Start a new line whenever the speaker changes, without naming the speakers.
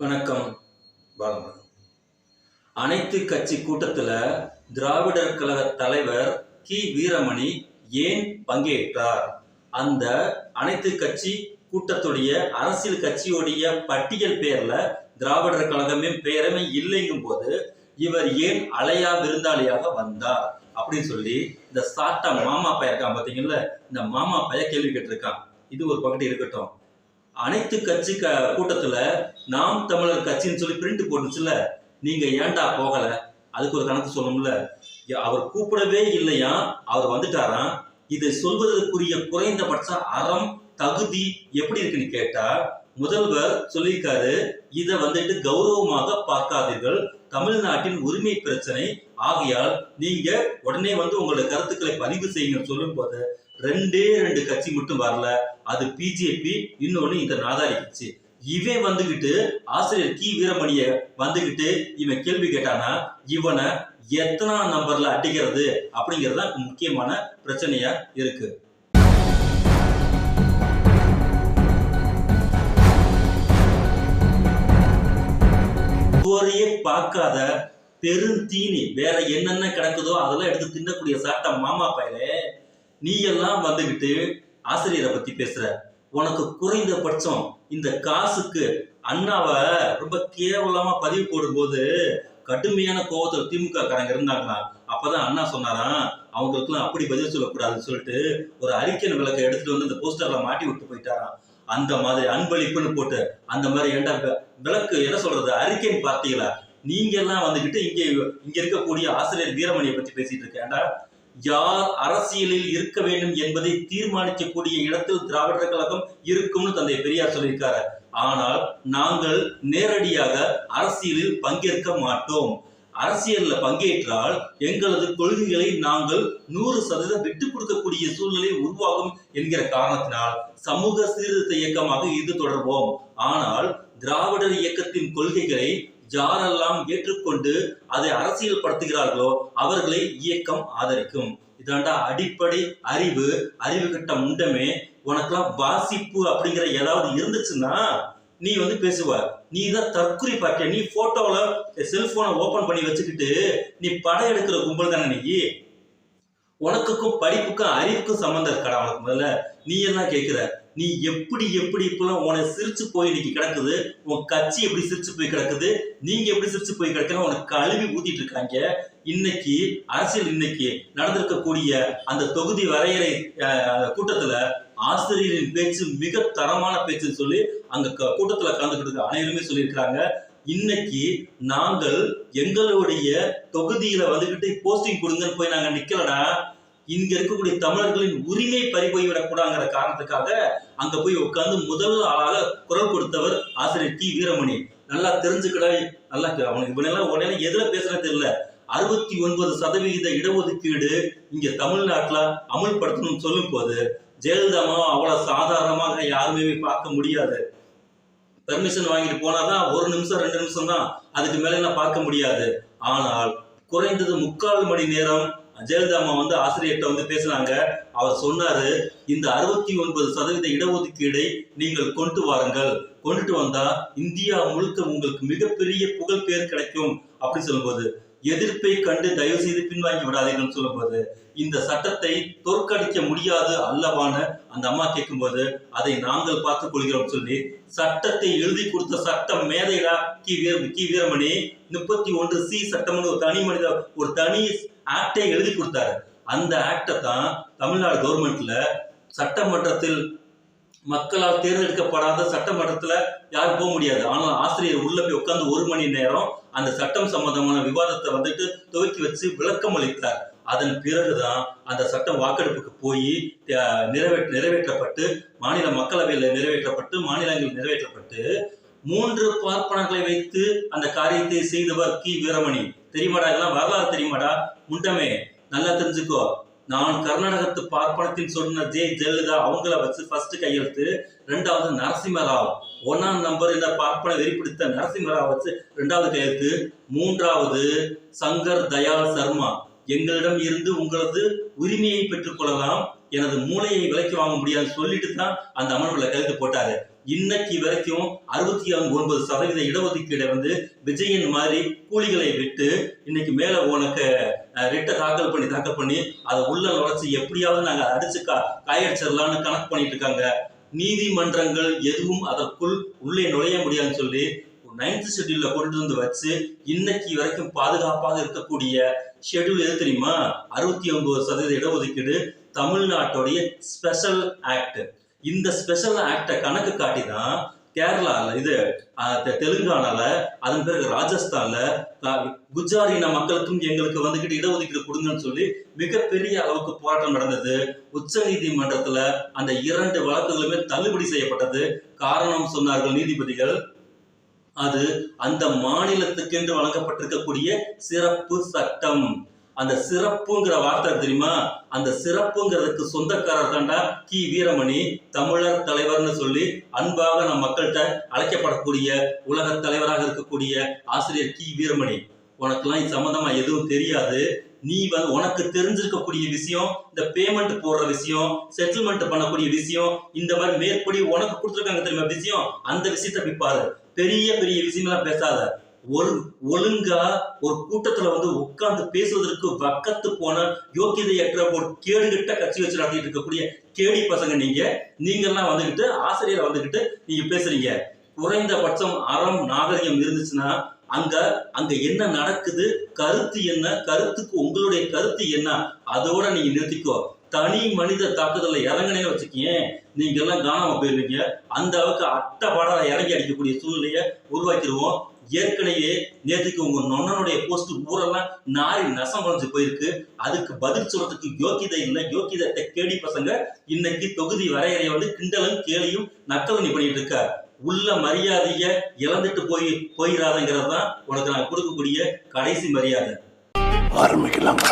வணக்கம் பாலமுருகன் அனைத்து கட்சி கூட்டத்தில் திராவிடர் கழக தலைவர் கி. வீரமணி ஏன் பங்கேற்றார்? அந்த அனைத்து கட்சி கூட்டத்துடைய அரசியல் கட்சியுடைய பட்டியல் பேர்ல திராவிடர் கழகமே பேரமே இல்லைங்கும் போது இவர் ஏன் அலையா விருந்தாளியாக வந்தார்? அப்படின்னு சொல்லி இந்த சாட்டா மாமா பையன் இருக்கான் பார்த்தீங்கல்ல இந்த மாமா பையன் கேள்வி கேட்டிருக்கான். இது ஒரு பக்கத்து இருக்கட்டும். அனைத்து கட்சி க கூட்டத்துல நாம் தமிழர் கட்சின்னு சொல்லி பிரிண்ட் போட்டுச்சுல நீங்க ஏன்டா போகலை? அதுக்கு ஒரு கணக்கு சொல்லணும்ல? அவர் கூப்பிடவே இல்லையா அவர் வந்துட்டாராம். இதை சொல்வதற்குரிய குறைந்தபட்ச அறம் தகுதி எப்படி இருக்குன்னு கேட்டா முதல்வர் சொல்லியிருக்காரு இதை வந்துட்டு கௌரவமாக பார்க்காதீர்கள். தமிழ்நாட்டின் உரிமை பிரச்சனை ஆகையால் நீங்க உடனே வந்து உங்களோட கருத்துக்களை பதிவு செய்யுங்க சொல்லும் போது ரெண்டே ரெண்டு கட்சி மட்டும் வரல. அது பிஜேபி இன்னொன்னு இந்த நாதாரி கட்சி. இவன் வந்துகிட்டு ஆசிரியர் கி. வீரமணிய வந்துகிட்டு இவன் கேள்வி கேட்டானா இவனை எத்தனா நம்பர்ல அடிக்கிறது அப்படிங்கிறது தான் முக்கியமான பிரச்சனையா இருக்கு. இதுவரையே பார்க்காத பெருந்தீனி வேற என்னென்ன கிடக்குதோ அதெல்லாம் எடுத்து தின்னக்கூடிய சாட்டை மாமா பயலே. நீ எல்லாம் வந்துகிட்டு ஆசிரியரை பத்தி பேசுற. உனக்கு குறைந்தபட்சம் இந்த காசுக்கு அண்ணாவை ரொம்ப கேவலமா பதிவு போடும்போது கடுமையான கோவத்தில் திமுக காரங்க இருந்தாங்களாம் அப்பதான் அண்ணா சொன்னாராம் அவங்களுக்குலாம் அப்படி பதில் சொல்லக்கூடாதுன்னு சொல்லிட்டு ஒரு அறிக்கை விளக்கை எடுத்துட்டு வந்து இந்த போஸ்டர்ல மாட்டி விட்டு போயிட்டாராம். அந்த மாதிரி அன்பளிப்புன்னு போட்டு அந்த மாதிரி ஏன்டா விளக்கு என்ன சொல்றது அறிக்கைன்னு பார்த்தீங்களா? நீங்க எல்லாம் வந்துகிட்டு இங்க இங்க இருக்கக்கூடிய ஆசிரியர் வீரமணியை பத்தி பேசிட்டு இருக்கேன்டா. யார் அரசியலில் இருக்க வேண்டும் என்பதை தீர்மானிக்கக்கூடிய இடத்தில் திராவிடர் கழகம் இருக்கும்னு தந்தை பெரியார் சொல்லியிருக்காரு. ஆனால் நாங்கள் நேரடியாக அரசியலில் பங்கேற்க மாட்டோம். அரசியல்ல பங்கேற்றால் எங்களது கொள்கைகளை நாங்கள் நூறு சதவீதம் விட்டு கொடுக்கக்கூடிய சூழ்நிலை உருவாகும் என்கிற காரணத்தினால் சமூக சீர்திருத்த இயக்கமாக இது தொடர்வோம். ஆனால் திராவிடர் இயக்கத்தின் கொள்கைகளை யாரெல்லாம் ஏற்றுக்கொண்டு அதை அரசியல் படுத்துகிறார்களோ அவர்களை இயக்கம் ஆதரிக்கும். இதாண்டா அடிப்படை அறிவு அறிவு கட்ட முண்டமே. உனக்கெல்லாம் வாசிப்பு அப்படிங்கிற ஏதாவது இருந்துச்சுன்னா நீ வந்து பேசுவ. நீ தான் தற்குறி பார்க்க நீ போட்டோவில் செல்போனை ஓபன் பண்ணி வச்சுக்கிட்டு நீ படம் எடுக்கிற கும்பல் தானே நீ? உனக்குக்கும் படிப்புக்கும் அறிவுக்கும் சம்மந்தம் இருக்கடா உனக்கு முதல்ல? நீ என்ன கேட்குற நீ எப்படி எப்படி இப்பெல்லாம் உன சிரிச்சு போய் இன்னைக்கு கிடக்குது? உன் கட்சி எப்படி சிரிச்சு போய் கிடக்குது? நீங்க எப்படி சிரிச்சு போய் கிடக்குன்னு உனக்கு கழுவி ஊத்திட்டு இருக்காங்க. இன்னைக்கு அரசியல் இன்னைக்கு நடந்திருக்கக்கூடிய அந்த தொகுதி வரையறை கூட்டத்துல ஆசிரியரின் பேச்சு மிக தரமான பேச்சுன்னு சொல்லி அங்க க- கூட்டத்துல கலந்துக்கிட்டு அனைவருமே சொல்லியிருக்கிறாங்க. இன்னைக்கு நாங்கள் எங்களுடைய தொகுதியில வந்துகிட்டு போஸ்டிங் கொடுங்கன்னு போய் நாங்க நிக்கலடா. இங்க இருக்கக்கூடிய தமிழர்களின் உரிமை பறிபோய் விடக்கூடாங்கிற காரணத்துக்காக அங்க போய் உட்கார்ந்து முதல் ஆளாக குரல் கொடுத்தவர் ஆசிரியர் டி வீரமணி. நல்லா தெரிஞ்சுக்கடா நல்லா அவனுக்கு இவனெல்லாம் உடனே எதுல பேசுறது தெரியல. அறுபத்தி ஒன்பது சதவிகித இடஒதுக்கீடு இங்க தமிழ்நாட்டுல அமல்படுத்தணும்னு சொல்லும் போது ஜெயலலிதாமா அவ்வளவு சாதாரணமாக யாருமே பார்க்க முடியாது. பெர்மிஷன் வாங்கிட்டு போனாதான் ஒரு நிமிஷம் ரெண்டு நிமிஷம் தான் அதுக்கு மேல நான் பார்க்க முடியாது. ஆனால் குறைந்தது முக்கால் மணி நேரம் ஜெயலலிதா அம்மா வந்து ஆசிரியர்கிட்ட வந்து பேசுனாங்க. அவர் சொன்னாரு இந்த அறுபத்தி ஒன்பது சதவீத இடஒதுக்கீடை நீங்கள் கொண்டு வாருங்கள். கொண்டுட்டு வந்தா இந்தியா முழுக்க உங்களுக்கு மிகப்பெரிய புகழ் பேர் கிடைக்கும். அப்படி சொல்லும்போது எதிர்ப்பை கண்டு தயவு செய்து பின்வாங்கி விடாதீர்கள் சொல்லும்போது இந்த சட்டத்தை தோற்கடிக்க முடியாது அல்லவான்னு அந்த அம்மா கேட்கும்போது அதை நாங்கள் பார்த்துக் கொள்கிறோம் சொல்லி சட்டத்தை எழுதி கொடுத்த சட்டம் மேதைடா கி. வீர கி. வீரமணி முப்பத்தி ஒன்று சி சட்டம்னு ஒரு தனி மனித ஒரு தனி ஆக்டை எழுதி கொடுத்தாரு. அந்த ஆக்டை தான் தமிழ்நாடு கவர்மெண்ட்ல சட்டமன்றத்தில் மக்களால் தேர்ந்தெடுக்கப்படாத சட்டமன்றத்துல யாரும் போக முடியாது. ஆனால் ஆசிரியர் உள்ள போய் உட்கார்ந்து ஒரு மணி நேரம் அந்த சட்டம் சம்பந்தமான விவாதத்தை வந்துட்டு துவக்கி வச்சு விளக்கம் அளித்தார் அதன் பிறகுதான் அந்த சட்டம் வாக்கெடுப்புக்கு போய் நிறைவேற்ற நிறைவேற்றப்பட்டு மாநில மக்களவையில் நிறைவேற்றப்பட்டு மாநிலங்களில் நிறைவேற்றப்பட்டு மூன்று பார்ப்பனர்களை வைத்து அந்த காரியத்தை செய்தவர் கி. வீரமணி. தெரியுமாடா இதெல்லாம் வரலாறு தெரியுமாடா? முண்டமே நல்லா தெரிஞ்சுக்கோ. நான் கர்நாடகத்து பார்ப்பனத்தின் சொன்ன ஜே ஜெயலலிதா அவங்கள வச்சு ஃபர்ஸ்ட் கையெழுத்து ரெண்டாவது நரசிம்மராவ். ஒன்னாம் நம்பர் என்ற பார்ப்பன வெறிப்பிடித்த நரசிம்மராவ் வச்சு ரெண்டாவது கையெழுத்து மூன்றாவது சங்கர் தயாள் சர்மா. எங்களிடம் இருந்து உங்களது உரிமையை பெற்றுக்கொள்ளலாம் எனது மூளையை விலைக்கு வாங்க முடியாதுன்னு சொல்லிட்டு தான் அந்த அமர்வுல கருத்து போட்டாரு. இன்னைக்கு வரைக்கும் அறுபத்தி ஒன்பது சதவீத இடஒதுக்கீடை வந்து விஜயன் மாதிரி கூலிகளை விட்டு இன்னைக்கு மேல உனக்கு ரிட்ட தாக்கல் பண்ணி தாக்கல் பண்ணி அதை உள்ள நுழைச்சு எப்படியாவது நாங்க அடிச்சு கா காயடிச்சிடலாம்னு கணக்கு பண்ணிட்டு இருக்காங்க. நீதிமன்றங்கள் எதுவும் அதற்குள் உள்ளே நுழைய முடியாதுன்னு சொல்லி நைன்த் ஷெட்யூல்ல கொண்டு வந்து வச்சு இன்னைக்கு வரைக்கும் பாதுகாப்பாக இருக்கக்கூடிய ஷெட்யூல் எது தெரியுமா? அறுபத்தி ஒன்பது சதவீத இடஒதுக்கீடு தமிழ்நாட்டுடைய ஸ்பெஷல் ஆக்ட் இந்த ஸ்பெஷல் ஆக்டை கணக்கு காட்டி தான் கேரளாவில் இது தெ- தெலுங்கானால அதன் பிறகு ராஜஸ்தான்ல அஹ், இன மக்களுக்கும் எங்களுக்கு வந்துகிட்டு இடஒதுக்கீடு கொடுங்கன்னு சொல்லி மிகப்பெரிய அளவுக்கு போராட்டம் நடந்தது. உச்ச நீதிமன்றத்துல அந்த இரண்டு வழக்குகளுமே தள்ளுபடி செய்யப்பட்டது. காரணம் சொன்னார்கள் நீதிபதிகள் அது அந்த மாநிலத்துக்கென்று வழங்கப்பட்டிருக்கக்கூடிய சிறப்பு சட்டம். அந்த சிறப்புங்கிற வார்த்தை தெரியுமா? அந்த சிறப்புங்கிறதுக்கு சொந்தக்காரர் தாண்டா கி. வீரமணி தமிழர் தலைவர்னு சொல்லி அன்பாக நம் மக்கள்கிட்ட அழைக்கப்படக்கூடிய உலக தலைவராக இருக்கக்கூடிய ஆசிரியர் கி. வீரமணி. உனக்கெல்லாம் இது எதுவும் தெரியாது. நீ வந்து உனக்கு தெரிஞ்சிருக்கக்கூடிய விஷயம் இந்த பேமெண்ட் போடுற விஷயம் செட்டில்மெண்ட் பண்ணக்கூடிய விஷயம் இந்த மாதிரி மேற்படி உனக்கு கொடுத்துருக்காங்க தெரியுமா விஷயம்? அந்த விஷயத்தை விற்பாரு பெரிய பெரிய விஷயம்லாம் பேசாத. ஒரு ஒழுங்கா ஒரு கூட்டத்துல வந்து உட்கார்ந்து பேசுவதற்கு வக்கத்து போன யோக்கியதையற்ற ஒரு கேடுகிட்ட கட்சி வச்சு நடத்திட்டு இருக்கக்கூடிய கேடி பசங்க நீங்க. நீங்கெல்லாம் வந்துகிட்டு ஆசிரியர் வந்துகிட்டு நீங்க பேசுறீங்க. குறைந்தபட்சம் அறம் நாகரிகம் இருந்துச்சுன்னா அங்க அங்க என்ன நடக்குது கருத்து என்ன கருத்துக்கு உங்களுடைய கருத்து என்ன அதோட நீங்க நிறுத்திக்கோ. தனி மனித தாக்குதல இறங்கினே வச்சுக்கேன் நீங்க எல்லாம் காணாம போயிருவீங்க. அந்த அளவுக்கு அட்டை இறங்கி அடிக்கக்கூடிய சூழ்நிலையை உருவாக்கிடுவோம் ஏற்கனவே நேற்றுக்கு உங்க நொண்ணனுடைய போஸ்ட் ஊரெல்லாம் நாரி நசம் குறைஞ்சு போயிருக்கு. அதுக்கு பதில் சொல்றதுக்கு யோக்கியதை இல்லை. யோக்கியதை கேடி பசங்க இன்னைக்கு தொகுதி வரையறைய வந்து கிண்டலும் கேலியும் நக்கலும் பண்ணிட்டு இருக்க. உள்ள மரியாதைய இழந்துட்டு போய் போயிடாதங்கிறது தான் உனக்கு நான் கொடுக்கக்கூடிய கடைசி மரியாதை.
ஆரம்பிக்கலாமா.